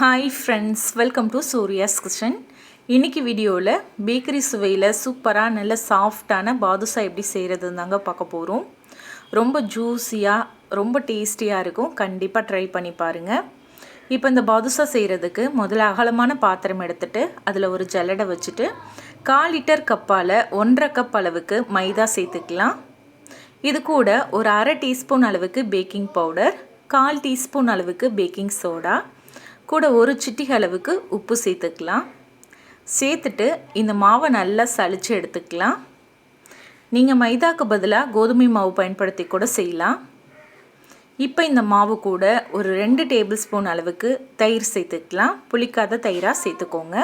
Hi friends welcome to Surya's kitchen இன்றைக்கி வீடியோவில் bakery சுவையில் சூப்பராக நல்ல சாஃப்டான பாதுஷா எப்படி செய்கிறதுன்னு தாங்க பார்க்க போகிறோம் ரொம்ப ஜூஸியாக ரொம்ப டேஸ்டியாக இருக்கும். கண்டிப்பாக ட்ரை பண்ணி பாருங்கள் இப்போ இந்த பாதுஷா செய்கிறதுக்கு முதல்ல அகலமான பாத்திரம் எடுத்துகிட்டு அதில் ஒரு ஜல்லடை வச்சுட்டு கால் லிட்டர் கப்பால் ஒன்றரை கப் அளவுக்கு மைதா சேர்த்துக்கலாம். இது கூட ஒரு அரை டீஸ்பூன் அளவுக்கு பேக்கிங் பவுடர் கால் டீஸ்பூன் அளவுக்கு பேக்கிங் சோடா கூட ஒரு சிட்டிகை அளவுக்கு உப்பு சேர்த்துக்கலாம். சேர்த்துட்டு இந்த மாவை நல்லா சளிச்சு எடுத்துக்கலாம். நீங்கள் மைதாக்கு பதிலாக கோதுமை மாவு பயன்படுத்தி கூட செய்யலாம். இப்போ இந்த மாவு கூட ஒரு ரெண்டு டேபிள் ஸ்பூன் அளவுக்கு தயிர் சேர்த்துக்கலாம். புளிக்காத தயிராக சேர்த்துக்கோங்க.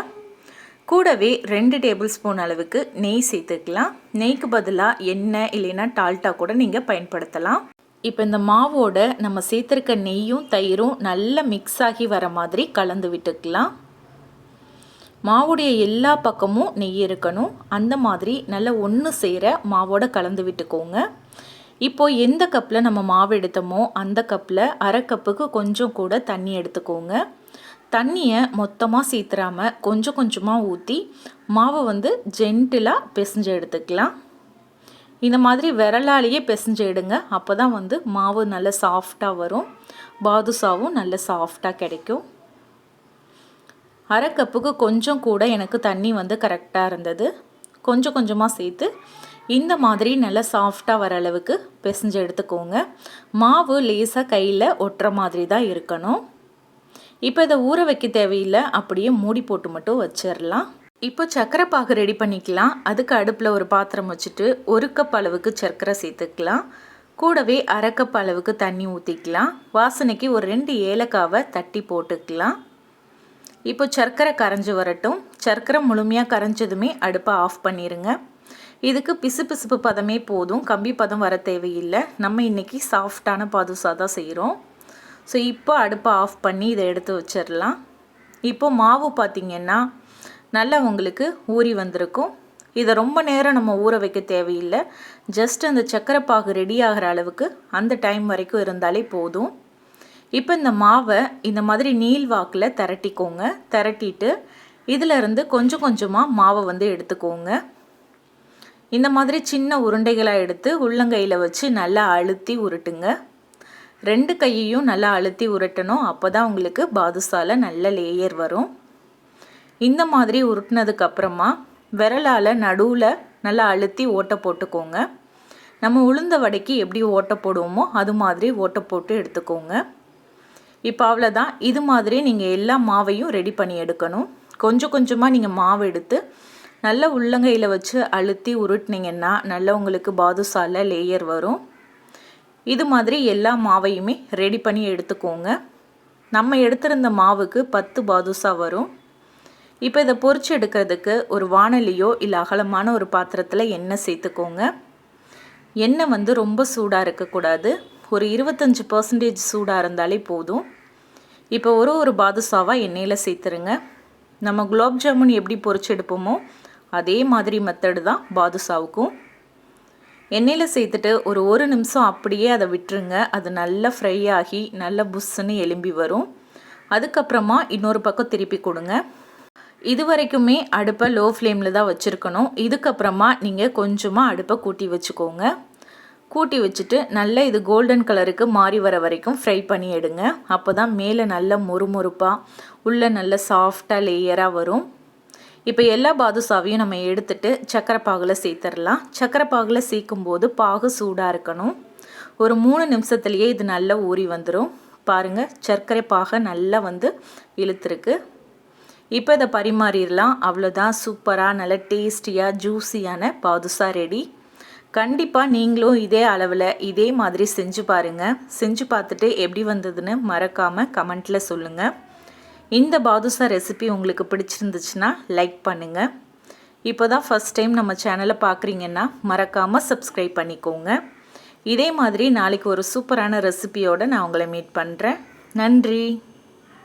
கூடவே ரெண்டு டேபிள் ஸ்பூன் அளவுக்கு நெய் சேர்த்துக்கலாம். நெய்க்கு பதிலாக எண்ணெய் இல்லைன்னா டால்ட்டா கூட நீங்கள் பயன்படுத்தலாம். இப்போ இந்த மாவோட நம்ம சேர்த்துருக்க நெய்யும் தயிரும் நல்லா மிக்ஸ் ஆகி வர மாதிரி கலந்து விட்டுக்கலாம். மாவுடைய எல்லா பக்கமும் நெய் இருக்கணும். அந்த மாதிரி நல்லா ஒன்று செய்கிற மாவோட கலந்து விட்டுக்கோங்க. இப்போது எந்த கப்பில் நம்ம மாவு எடுத்தோமோ அந்த கப்பில் அரை கப்புக்கு கொஞ்சம் கூட தண்ணி எடுத்துக்கோங்க. தண்ணியை மொத்தமாக சீத்துறாமல் கொஞ்சம் கொஞ்சமாக ஊற்றி மாவை வந்து ஜென்டிலாக பிசைஞ்சு எடுத்துக்கலாம். இந்த மாதிரி விரலாலேயே பிசைஞ்சு எடுங்க. அப்போ தான் வந்து மாவு நல்ல சாஃப்டாக வரும். பாதுஷாவும் நல்ல சாஃப்டாக கிடைக்கும். அரை கப்புக்கு கொஞ்சம் கூட எனக்கு தண்ணி வந்து கரெக்டாக இருந்தது. கொஞ்சம் கொஞ்சமாக சேர்த்து இந்த மாதிரி நல்லா சாஃப்டாக வர அளவுக்கு பிசைஞ்சு எடுத்துக்கோங்க. மாவு லேசாக கையில் ஒட்டுற மாதிரி தான் இருக்கணும். இப்போ இதை ஊற வைக்க தேவையில்லை. அப்படியே மூடி போட்டு மட்டும் வச்சிடலாம் இப்போ சர்க்கரை பாகு ரெடி பண்ணிக்கலாம். அதுக்கு அடுப்பில் ஒரு பாத்திரம் வச்சுட்டு ஒரு கப் அளவுக்கு சர்க்கரை சேர்த்துக்கலாம். கூடவே அரை கப் அளவுக்கு தண்ணி ஊற்றிக்கலாம் வாசனைக்கு ஒரு ரெண்டு ஏலக்காவை தட்டி போட்டுக்கலாம். இப்போ சர்க்கரை கரைஞ்சி வரட்டும். சர்க்கரை முழுமையாக கரைஞ்சதுமே அடுப்பை ஆஃப் பண்ணிடுங்க இதுக்கு பிசு பிசுப்பு பதமே போதும். கம்பி பதம் வர தேவையில்லை. நம்ம இன்றைக்கி சாஃப்டான பாதுசா தான் செய்கிறோம் ஸோ இப்போ அடுப்பை ஆஃப் பண்ணி இதை எடுத்து வச்சிடலாம் இப்போ மாவு பார்த்திங்கன்னா நல்லா உங்களுக்கு ஊறி வந்திருக்கும். இதை ரொம்ப நேரம் நம்ம ஊற வைக்க தேவையில்லை. ஜஸ்ட் அந்த சக்கரை பாகு ரெடி ஆகிற அளவுக்கு அந்த டைம் வரைக்கும் இருந்தாலே போதும். இப்போ இந்த மாவை இந்த மாதிரி நீல் வாக்கில் திரட்டிக்கோங்க. திரட்டிட்டு இதிலிருந்து கொஞ்சம் கொஞ்சமாக மாவை வந்து எடுத்துக்கோங்க. இந்த மாதிரி சின்ன உருண்டைகளாக எடுத்து உள்ளங்கையில் வச்சு நல்லா அழுத்தி உருட்டுங்க. ரெண்டு கையையும் நல்லா அழுத்தி உருட்டணும். அப்போ தான் உங்களுக்கு பாதுசால நல்ல லேயர் வரும். இந்த மாதிரி உருட்டினதுக்கு அப்புறமா விரலால் நடுவில் நல்லா அழுத்தி ஓட்டை போட்டுக்கோங்க. நம்ம உளுந்த வடைக்கு எப்படி ஓட்டை போடுவோமோ அது மாதிரி ஓட்டை போட்டு எடுத்துக்கோங்க. இப்போ அவ்வளோதான் இது மாதிரி நீங்கள் எல்லா மாவையும் ரெடி பண்ணி எடுக்கணும். கொஞ்சம் கொஞ்சமாக நீங்கள் மாவு எடுத்து நல்ல உள்ளங்கையில் வச்சு அழுத்தி உருட்டினீங்கன்னா நல்ல உங்களுக்கு பாதுசால லேயர் வரும். இது மாதிரி எல்லா மாவையுமே ரெடி பண்ணி எடுத்துக்கோங்க. நம்ம எடுத்திருந்த மாவுக்கு பத்து பாதுஷா வரும். இப்போ இதை பொறிச்சு எடுக்கிறதுக்கு ஒரு வானலியோ இல்லை அகலமான ஒரு பாத்திரத்தில் எண்ணெய் சேர்த்துக்கோங்க. எண்ணெய் வந்து ரொம்ப சூடாக இருக்கக்கூடாது. ஒரு இருபத்தஞ்சி பர்சன்டேஜ் சூடாக இருந்தாலே போதும். இப்போ ஒரு ஒரு பாதுஷாவாக எண்ணெயில் சேர்த்துருங்க. நம்ம குலாப் ஜாமுன் எப்படி பொறிச்சு எடுப்போமோ அதே மாதிரி மெத்தடு தான் பாதுஷாவுக்கும். எண்ணெயில் சேர்த்துட்டு ஒரு ஒரு நிமிஷம் அப்படியே அதை விட்டுருங்க. அது நல்லா ஃப்ரை ஆகி நல்லா புஷ்ஷுன்னு எலும்பி வரும். அதுக்கப்புறமா இன்னொரு பக்கம் திருப்பி கொடுங்க. இது வரைக்குமே அடுப்பை லோ ஃப்ளேமில் தான் வச்சுருக்கணும். இதுக்கப்புறமா நீங்கள் கொஞ்சமாக அடுப்பை கூட்டி வச்சுக்கோங்க. கூட்டி வச்சுட்டு நல்ல இது கோல்டன் கலருக்கு மாறி வர வரைக்கும் ஃப்ரை பண்ணி எடுங்க. அப்போ தான் மேலே நல்ல மொறுமொறுப்பாக உள்ளே நல்ல சாஃப்டாக லேயராக வரும். இப்போ எல்லா பாதுஷாவையும் நம்ம எடுத்துட்டு சக்கரை பாகில் சேர்த்துடலாம். சக்கரை பாகில் சேர்க்கும்போது பாகு சூடாக இருக்கணும். ஒரு மூணு நிமிஷத்துலேயே இது நல்லா ஊறி வந்துடும் பாருங்கள் சர்க்கரை பாகை நல்லா வந்து இழுத்துருக்கு. இப்போ இதை பரிமாறிடலாம். அவ்வளோதான். சூப்பராக நல்ல டேஸ்டியாக ஜூஸியான பாதுஷா ரெடி. கண்டிப்பாக நீங்களும் இதே அளவில் இதே மாதிரி செஞ்சு பாருங்கள் செஞ்சு பார்த்துட்டு எப்படி வந்ததுன்னு மறக்காமல் கமெண்ட்டில் சொல்லுங்கள் இந்த பாதுஷா ரெசிபி உங்களுக்கு பிடிச்சிருந்துச்சுன்னா லைக் பண்ணுங்கள் இப்போ தான் ஃபஸ்ட் டைம் நம்ம சேனலை பார்க்குறீங்கன்னா மறக்காமல் சப்ஸ்கிரைப் பண்ணிக்கோங்க. இதே மாதிரி நாளைக்கு ஒரு சூப்பரான ரெசிபியோடு நான் உங்களை மீட் பண்ணுறேன் நன்றி.